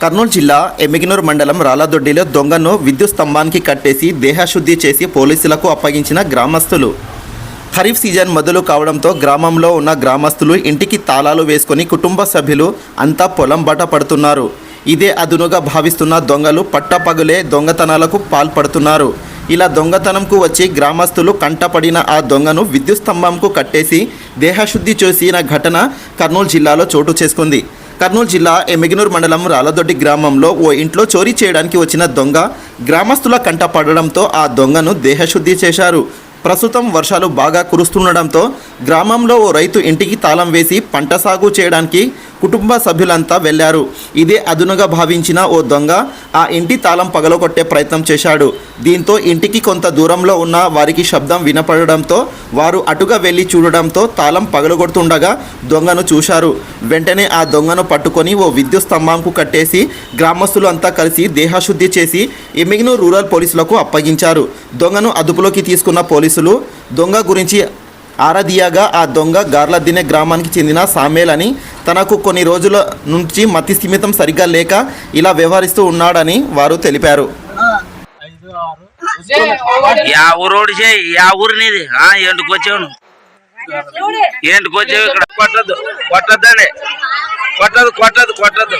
కర్నూలు జిల్లా ఎమ్మిగినూరు మండలం రాళ్ళదొడ్డిలో దొంగను విద్యుత్ స్తంభానికి కట్టేసి దేహశుద్ధి చేసి పోలీసులకు అప్పగించిన గ్రామస్తులు. ఖరీఫ్ సీజన్ మొదలు కావడంతో గ్రామంలో ఉన్న గ్రామస్తులు ఇంటికి తాళాలు వేసుకొని కుటుంబ సభ్యులు అంతా పొలం బాట పడుతున్నారు. ఇదే అదునుగా భావిస్తున్న దొంగలు పట్టపగులే దొంగతనాలకు పాల్పడుతున్నారు. ఇలా దొంగతనంకు వచ్చి గ్రామస్తులు కంటపడిన ఆ దొంగను విద్యుత్ స్తంభంకు కట్టేసి దేహశుద్ధి చేసిన ఘటన కర్నూలు జిల్లాలో చోటు చేసుకుంది. కర్నూలు జిల్లా ఎమ్మిగినూరు మండలం రాలదొడ్డి గ్రామంలో ఓ ఇంట్లో చోరీ చేయడానికి వచ్చిన దొంగ గ్రామస్తుల కంట పడడంతో ఆ దొంగను దేహశుద్ధి చేశారు. ప్రస్తుతం వర్షాలు బాగా కురుస్తుండడంతో గ్రామంలో ఓ రైతు ఇంటికి తాళం వేసి పంట సాగు చేయడానికి కుటుంబ సభ్యులంతా వెళ్ళారు ఇదే అదునుగా భావించిన ఓ దొంగ ఆ ఇంటి తాళం పగలగొట్టే ప్రయత్నం చేశాడు. దీంతో ఇంటికి కొంత దూరంలో ఉన్న వారికి శబ్దం వినపడడంతో వారు అటుగా వెళ్ళి చూడడంతో తాళం పగలగొడుతుండగా దొంగను చూశారు. వెంటనే ఆ దొంగను పట్టుకొని ఓ విద్యుత్ స్తంభంకు కట్టేసి గ్రామస్తులు అంతా కలిసి దేహశుద్ధి చేసి ఎమిగిను రూరల్ పోలీసులకు అప్పగించారు. దొంగను అదుపులోకి తీసుకున్న పోలీసులు దొంగ గురించి ఆరాధియాగా ఆ దొంగ గార్లదినె గ్రామానికి చెందిన సామేల్ అని తనకు కొన్ని రోజుల నుంచి మతి స్థిమితం సరిగ్గా లేక ఇలా వ్యవహరిస్తూ ఉన్నాడని వారు తెలిపారు. యా ఊరోడు చేయి యా ఊరు నీది ఆ ఏంటికి వచ్చావు నువ్వు? ఏంటికి వచ్చావు ఇక్కడ కొట్టద్దు కొట్టద్దని కొట్టదు కొట్టదు కొట్టద్దు